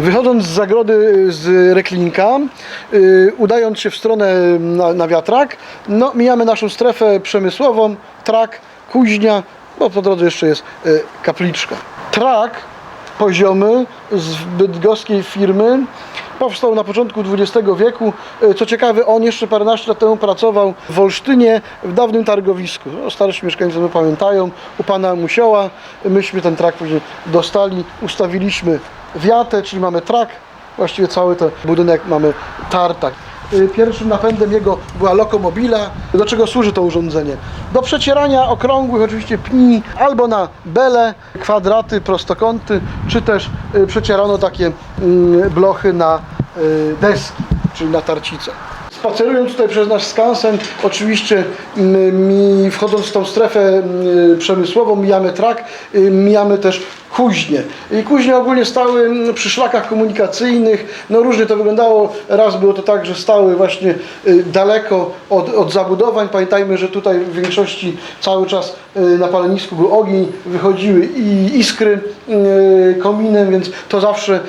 Wychodząc z zagrody y, z Reklinka, y, udając się w stronę na, na wiatrak, no, mijamy naszą strefę przemysłową, trak, kuźnia, bo po drodze jeszcze jest y, kapliczka. Trak poziomy z bydgoskiej firmy powstał na początku XX wieku. Y, Co ciekawe, on jeszcze paręnaście lat temu pracował w Olsztynie w dawnym targowisku. No, starsi mieszkańcy to pamiętają, u pana Musioła. Myśmy ten trak później dostali, ustawiliśmy wiatę, czyli mamy trak, właściwie cały ten budynek mamy tartak. Y, Pierwszym napędem jego była lokomobila. Do czego służy to urządzenie? Do przecierania okrągłych oczywiście pni albo na bele, kwadraty, prostokąty, czy też y, przecierano takie mm, blochy na y, deski, czyli na tarcice. Spacerując tutaj przez nasz skansen, oczywiście mm, wchodząc w tą strefę mm, przemysłową, mijamy trak, y, mijamy też kuźnie. I kuźnie ogólnie stały mm, przy szlakach komunikacyjnych. No różnie to wyglądało. Raz było to tak, że stały właśnie y, daleko od, od zabudowań. Pamiętajmy, że tutaj w większości cały czas y, na palenisku był ogień, wychodziły i iskry y, kominem, więc to zawsze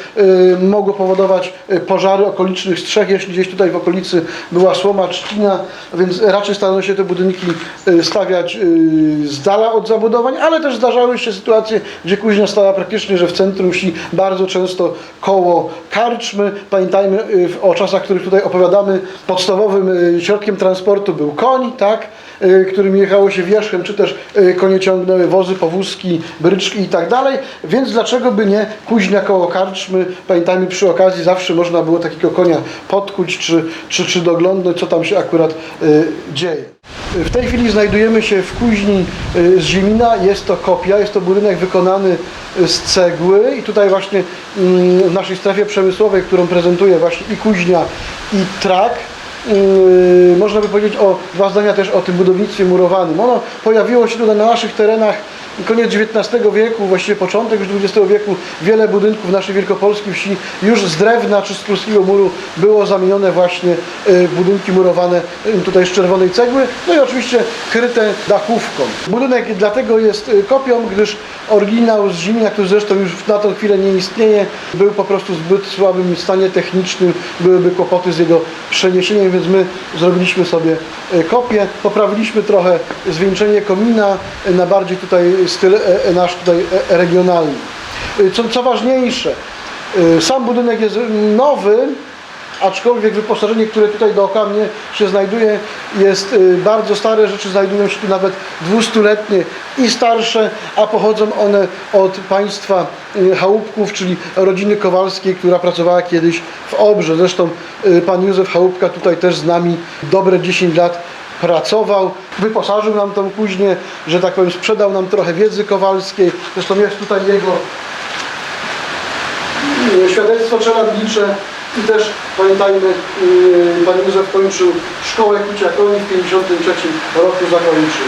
mogło powodować pożary okolicznych strzech, jeśli gdzieś tutaj w okolicy była słoma, trzcina, więc raczej starano się te budynki stawiać z dala od zabudowań, ale też zdarzały się sytuacje, gdzie kuźnia stała praktycznie, że w centrum wsi, bardzo często koło karczmy. Pamiętajmy y, o czasach, których tutaj opowiadamy, podstawowym y, środkiem transportu był koń, tak? Y, którym jechało się wierzchem, czy też y, konie ciągnęły wozy, powózki, bryczki i tak dalej. Więc dlaczego by nie kuźnia koło karczmy? Pamiętajmy przy okazji zawsze można było takiego konia podkuć, czy, czy, czy doglądnąć, co tam się akurat y, dzieje. W tej chwili znajdujemy się w kuźni z Ziemina. Jest to kopia, jest to budynek wykonany z cegły i tutaj właśnie mm, w naszej strefie przemysłowej, którą prezentuje właśnie i kuźnia i trak, można by powiedzieć o dwa zdania też o tym budownictwie murowanym. Ono pojawiło się tutaj na naszych terenach koniec XIX wieku, właściwie początek już XX wieku. Wiele budynków naszej wielkopolskiej wsi już z drewna czy z pruskiego muru było zamienione właśnie yy, budynki murowane yy, tutaj z czerwonej cegły, no i oczywiście kryte dachówką. Budynek dlatego jest yy, kopią, gdyż oryginał z Zimina, który zresztą już na tą chwilę nie istnieje, był po prostu w zbyt słabym stanie technicznym, byłyby kłopoty z jego przeniesieniem, więc my zrobiliśmy sobie kopię, poprawiliśmy trochę zwieńczenie komina na bardziej tutaj styl e, e, nasz tutaj e, regionalny. Co, co ważniejsze, sam budynek jest nowy, aczkolwiek wyposażenie, które tutaj dookoła mnie się znajduje, jest bardzo stare. Rzeczy znajdują się tu nawet 200-letnie i starsze, a pochodzą one od państwa Chałupków, czyli rodziny Kowalskiej, która pracowała kiedyś w Obrze. Zresztą pan Józef Chałupka tutaj też z nami dobre 10 lat pracował, wyposażył nam tą kuźnię, że tak powiem, sprzedał nam trochę wiedzy kowalskiej. Zresztą jest tutaj jego y, świadectwo czeladnicze i też pamiętajmy, y, pan Józef kończył szkołę kucia koni w 1953 roku zakończył.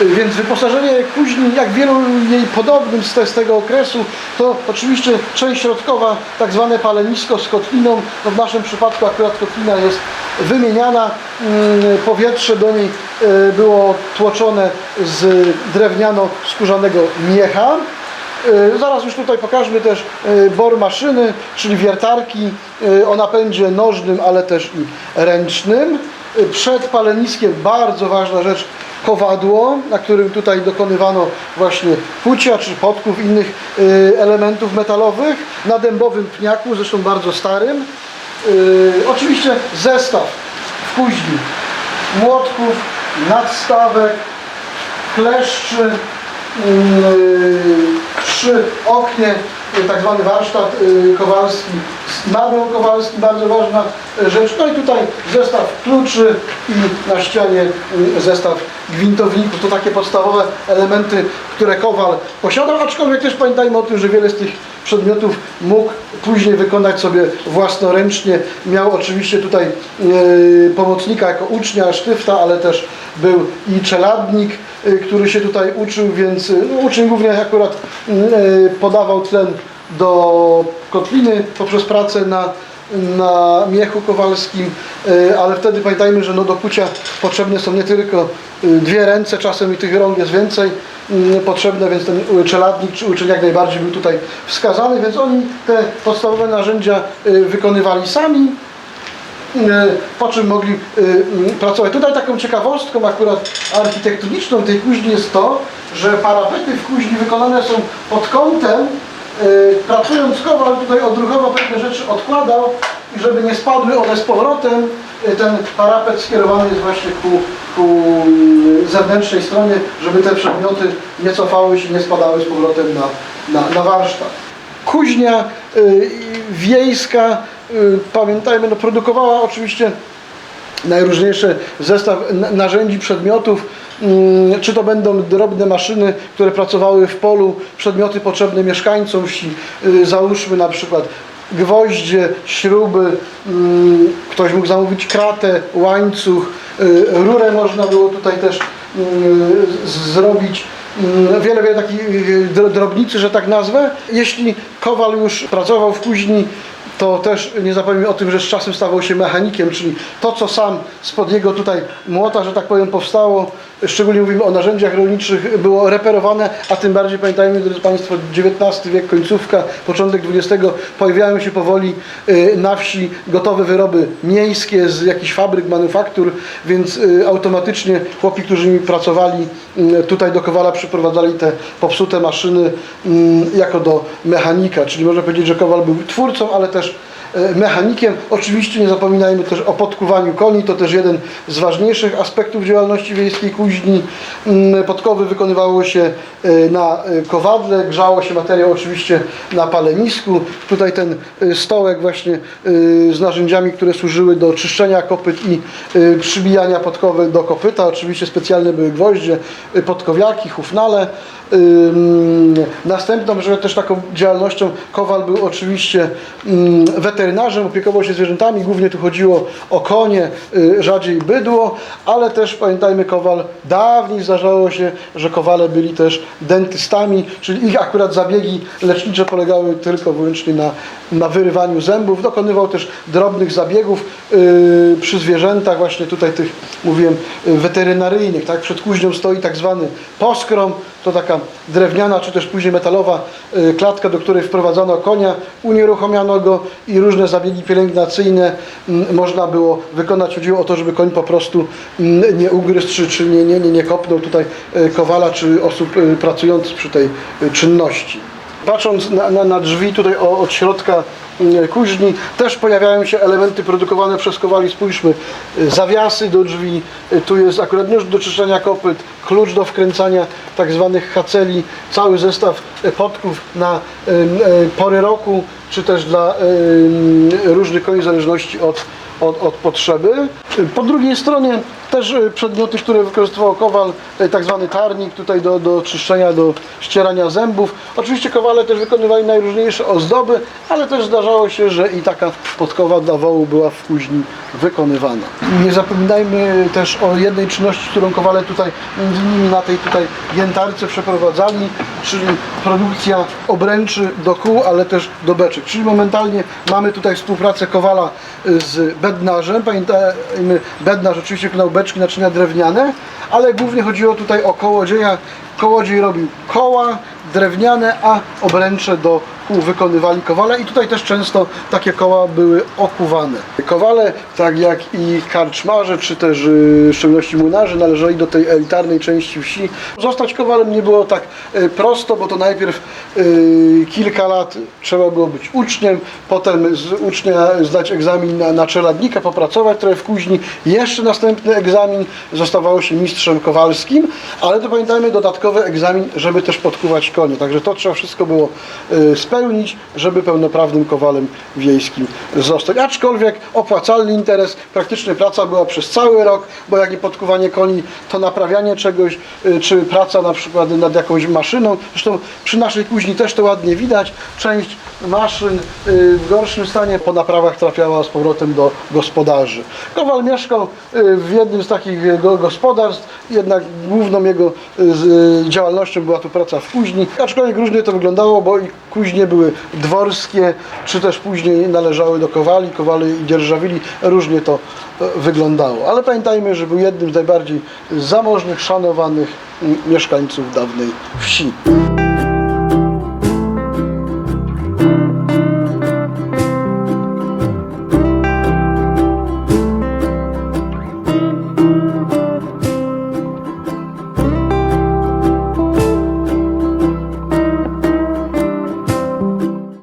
Więc wyposażenie kuźni, jak wielu jej podobnym z, te, z tego okresu, to oczywiście część środkowa, tak zwane palenisko z kotliną. No w naszym przypadku akurat kotlina jest wymieniana. Mm, Powietrze do niej y, było tłoczone z drewniano-skórzanego miecha. Y, Zaraz już tutaj pokażmy też y, bor maszyny, czyli wiertarki o napędzie nożnym, ale też i ręcznym. Przed paleniskiem bardzo ważna rzecz, kowadło, na którym tutaj dokonywano właśnie kucia czy podków innych y, elementów metalowych na dębowym pniaku, zresztą bardzo starym. Y, Oczywiście zestaw w kuźni młotków, nadstawek, kleszczy, Yy, przy oknie yy, tak zwany warsztat yy, kowalski z madą kowalskim, bardzo ważna yy, rzecz. No i tutaj zestaw kluczy i na ścianie zestaw gwintowników. To takie podstawowe elementy, które kowal posiadał, aczkolwiek też pamiętajmy o tym, że wiele z tych przedmiotów mógł później wykonać sobie własnoręcznie. Miał oczywiście tutaj yy, pomocnika jako ucznia sztyfta, ale też był i czeladnik, y, który się tutaj uczył, więc y, no, uczeń głównie akurat podawał tlen do kotliny poprzez pracę na, na miechu kowalskim, y, ale wtedy pamiętajmy, że no do kucia potrzebne są nie tylko y, dwie ręce, czasem i tych rąk jest więcej, mm, potrzebne, więc ten czeladnik czy uczeń jak najbardziej był tutaj wskazany, więc oni te podstawowe narzędzia y, wykonywali sami. E, po czym mogli e, m, pracować. Tutaj taką ciekawostką akurat architektoniczną tej kuźni jest to, że parapety w kuźni wykonane są pod kątem. E, Pracując kowal tutaj odruchowo pewne rzeczy odkładał i żeby nie spadły one z powrotem, e, ten parapet skierowany jest właśnie ku, ku mm, zewnętrznej stronie, żeby te przedmioty nie cofały się, nie spadały z powrotem na, na, na warsztat. Kuźnia y, wiejska, y, pamiętajmy, no, produkowała oczywiście najróżniejsze zestaw na- narzędzi, przedmiotów, czy to będą drobne maszyny, które pracowały w polu, przedmioty potrzebne mieszkańcom wsi, y, załóżmy na przykład gwoździe, śruby, mm, ktoś mógł zamówić kratę, łańcuch, y, rurę można było tutaj też mm, z- zrobić. Mm, Wiele, wiele takich y, dro- drobnicy, że tak nazwę. Jeśli kowal już pracował w kuźni, to też nie zapomnijmy o tym, że z czasem stawał się mechanikiem, czyli to, co sam spod jego tutaj młota, że tak powiem, powstało, szczególnie mówimy o narzędziach rolniczych, było reperowane, a tym bardziej pamiętajmy, drodzy Państwo, XIX wiek, końcówka, początek XX, pojawiają się powoli y, na wsi gotowe wyroby miejskie z jakichś fabryk, manufaktur, więc y, automatycznie chłopi, którzy mi pracowali y, tutaj do Kowala przyprowadzali te popsute maszyny mm, jako do mechanika, czyli można powiedzieć, że Kowal był twórcą, ale też mechanikiem. Oczywiście nie zapominajmy też o podkuwaniu koni, to też jeden z ważniejszych aspektów działalności wiejskiej kuźni. Mm, Podkowy wykonywało się e, na e, kowadle, grzało się materiał oczywiście na palenisku. Tutaj ten e, stołek właśnie e, z narzędziami, które służyły do czyszczenia kopyt i e, przybijania podkowy do kopyta. Oczywiście specjalne były gwoździe, e, podkowiaki, hufnale. Następną, że też taką działalnością Kowal był oczywiście weterynarzem, opiekował się zwierzętami, głównie tu chodziło o konie, y, rzadziej bydło, ale też pamiętajmy Kowal, dawniej zdarzało się, że Kowale byli też dentystami, czyli ich akurat zabiegi lecznicze polegały tylko wyłącznie na, na wyrywaniu zębów. Dokonywał też drobnych zabiegów y, przy zwierzętach, właśnie tutaj tych, mówiłem, weterynaryjnych, tak? Przed kuźnią stoi tak zwany poskrom, to taka drewniana czy też później metalowa y, klatka, do której wprowadzono konia, unieruchomiono go i różne zabiegi pielęgnacyjne mm, można było wykonać. Chodziło o to, żeby koń po prostu mm, nie ugryzł czy, czy nie, nie, nie, kopnął tutaj y, kowala czy osób y, pracujących przy tej czynności. Patrząc na, na, na drzwi tutaj od środka mm, kuźni, też pojawiają się elementy produkowane przez kowali. Spójrzmy, zawiasy do drzwi, tu jest akurat nóż do czyszczenia kopyt, klucz do wkręcania tak zwanych haceli, cały zestaw podków na y, pory roku, czy też dla różnych koni w zależności od, od, od potrzeby. Po drugiej stronie też y, przedmioty, które wykorzystywał kowal, y, tak zwany tarnik tutaj do, do czyszczenia, do ścierania zębów. Oczywiście kowale też wykonywali najróżniejsze ozdoby, ale też zdarzało się, że i taka podkowa dla wołu była w kuźni wykonywana. Nie zapominajmy też o jednej czynności, którą kowale tutaj między innymi na tej tutaj jętarce przeprowadzali, czyli produkcja obręczy do kół, ale też do beczek. Czyli momentalnie mamy tutaj współpracę kowala y, z bednarzem. Pamiętajmy, bednarz oczywiście wykonał beczki, naczynia drewniane, ale głównie chodziło tutaj o kołodzieja. Kołodziej robił koła drewniane, a obręcze do kół wykonywali kowale i tutaj też często takie koła były okuwane. Kowale, tak jak i karczmarze, czy też yy, w szczególności młynarze, należeli do tej elitarnej części wsi. Zostać kowalem nie było tak y, prosto, bo to najpierw y, kilka lat trzeba było być uczniem, potem z ucznia zdać egzamin na, na czeladnika, popracować trochę w kuźni, jeszcze następny egzamin, zostawało się mistrzem kowalskim, ale to pamiętajmy dodatkowy egzamin, żeby też podkuwać Także to trzeba wszystko było y, spełnić, żeby pełnoprawnym kowalem wiejskim zostać. Aczkolwiek opłacalny interes, praktycznie praca była przez cały rok, bo jak nie podkuwanie koni, to naprawianie czegoś, y, czy praca na przykład nad jakąś maszyną. Zresztą przy naszej kuźni też to ładnie widać. Część maszyn y, w gorszym stanie po naprawach trafiała z powrotem do gospodarzy. Kowal mieszkał w jednym z takich go- gospodarstw, jednak główną jego działalnością była tu praca w kuźni. Aczkolwiek różnie to wyglądało, bo kuźnie były dworskie, czy też później należały do kowali, kowali i dzierżawili. Różnie to e, wyglądało. Ale pamiętajmy, że był jednym z najbardziej zamożnych, szanowanych mieszkańców dawnej wsi.